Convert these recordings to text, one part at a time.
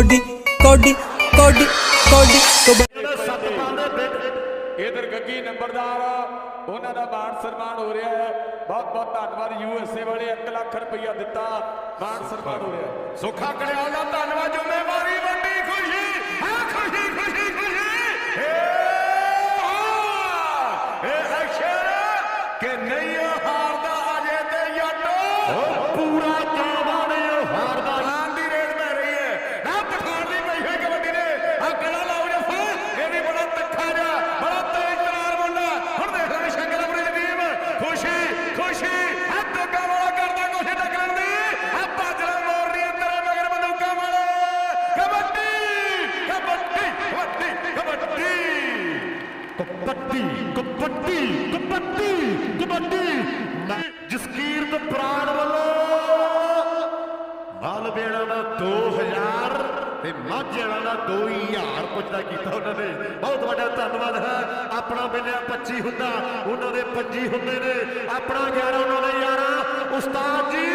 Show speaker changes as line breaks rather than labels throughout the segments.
Cody Cody Cody Cody
ਇਧਰ ਗੱਗੀ ਨੰਬਰਦਾਰ ਉਹਨਾਂ ਦਾ ਮਾਣ ਸਨਮਾਨ ਹੋ ਰਿਹਾ ਹੈ। ਬਹੁਤ ਬਹੁਤ ਧੰਨਵਾਦ ਯੂਐਸਏ ਵਾਲੇ 1 ਲੱਖ ਰੁਪਈਆ ਦਿੱਤਾ, ਮਾਣ ਸਨਮਾਨ ਹੋ ਰਿਹਾ
ਸੁੱਖਾ ਕੜਿਆਲ ਦਾ ਧੰਨਵਾਦ ਜ਼ਿੰਮੇਵਾਰੀ, ਵੱਡੀ ਖੁਸ਼ੀ, ਹੈ ਖੁਸ਼ੀ ਖੁਸ਼ੀ ਖੁਸ਼ੀ। ਇਹ ਹੈ ਕਿ ਨਹੀਂ ਹਾਰਦਾ ਅਜੇ ਤੇ ਜੱਟ। ਪੂਰਾ ਖੁਸ਼ੀ ਖੁਸ਼ੀ ਆ ਦੋਗਾ ਵਾਲਾ ਕਰਦਾ ਕੋਸ਼ਿਸ਼ ਟੱਕਰਨ ਦੀ ਆ ਬਾਜਰਾ ਮੋੜ ਰਹੀ ਹੈ ਤੇਰੇ ਮਗਰ ਬੰਦੂਕਾਂ ਵਾਲੇ ਕਬੱਡੀ ਕਬੱਡੀ ਕਬੱਡੀ ਕਬੱਡੀ ਕਬੱਡੀ ਕਬੱਡੀ ਕਬੱਡੀ ਕਬੱਡੀ ਜਸਕੀਰਤ ਪ੍ਰਾਣ ਵੱਲੋਂ ਮਾਲਵੇੜਾ ਦਾ 2000 ਤੇ ਮਾਝੇੜਾ ਦਾ 2000 ਪੁੱਜਦਾ ਕੀਤਾ ਉਹਨਾਂ ਨੇ ਬਹੁਤ ਵੱਡਾ ਧੰਨਵਾਦ ਹੈ ਆਪਣਾ ਮਿਲਿਆ 25 ਹੁੰਦਾ ਉਹਨਾਂ ਦੇ 25 ਹੁੰਦੇ ਨੇ। ਆਪਣਾ 11 ਉਹਨਾਂ ਦੇ 11 ਉਸਤਾਦ ਜੀ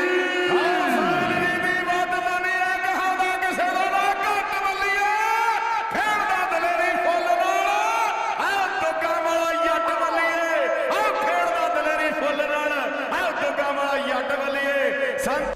ਸੰਤ